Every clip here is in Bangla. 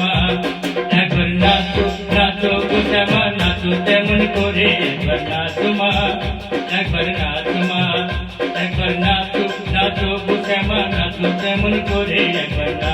মা একবার নাচো নাচো শ্যামা নাচো তেমন করে। একবার নাচো মা একবার নাচো মা একবার নাচো তেমন করে। একবার নাচো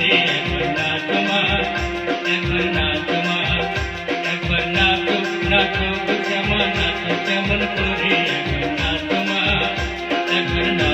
নাচো কেমন করে একবার নাচো মা একবার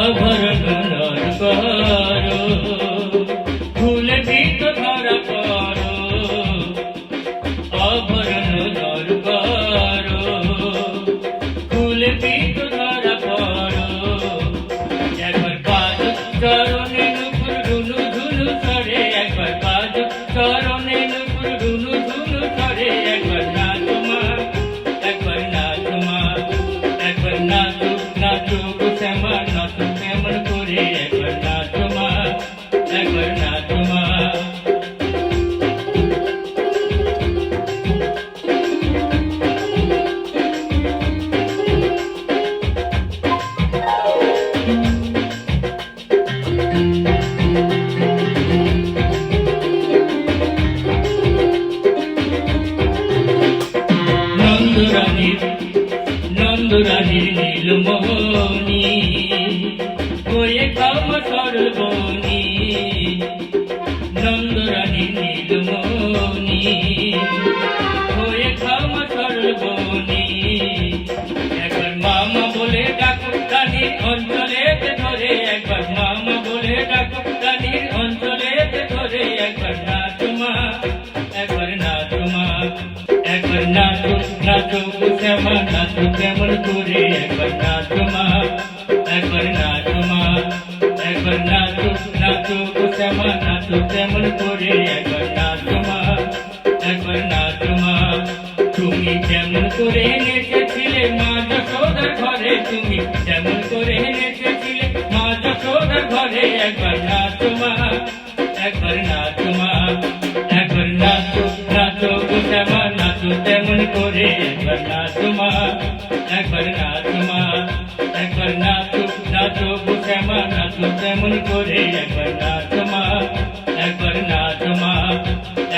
भग নীলমণি হয়ে কাম সর্বনি নন্দরানীর নীলমণি। হয়ে কাম সর্বনি একবার মামা বলে ডাকো রানীর অঞ্চলে ধরে, একবার মামা বলে ডাকো রানীর অঞ্চলে ধরে, একবার নাচো মা একবার নাচো মা একবার নাচো নাচো গো শ্যামা নাচো কেমন করে। একবার নাচো মা একবার নাচো মা একবার নাচো নাচো গো শ্যামা নাচো কেমন করে একবার নাচো মা একবার নাচো মা তুমি যেমন করে নেচেছিলে মা যশোদার ঘরে তুমি যেমন করে নেচেছিলে মা যশোদার ঘরে একবার নাচো মা একবার নাচো মা একবার নাচো নাচো গো শ্যামা নাচো তেমন করে একবার নাচো মা একবার নাচো তবু শ্যামা নাচো তেমন করে একবার নাচ মা, একবার নাচ মা,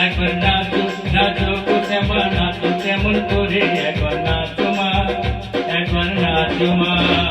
একবার নাচো নাচো শ্যামা নাচো তেমন করে একবার নাচ মা, একবার নাচ মা।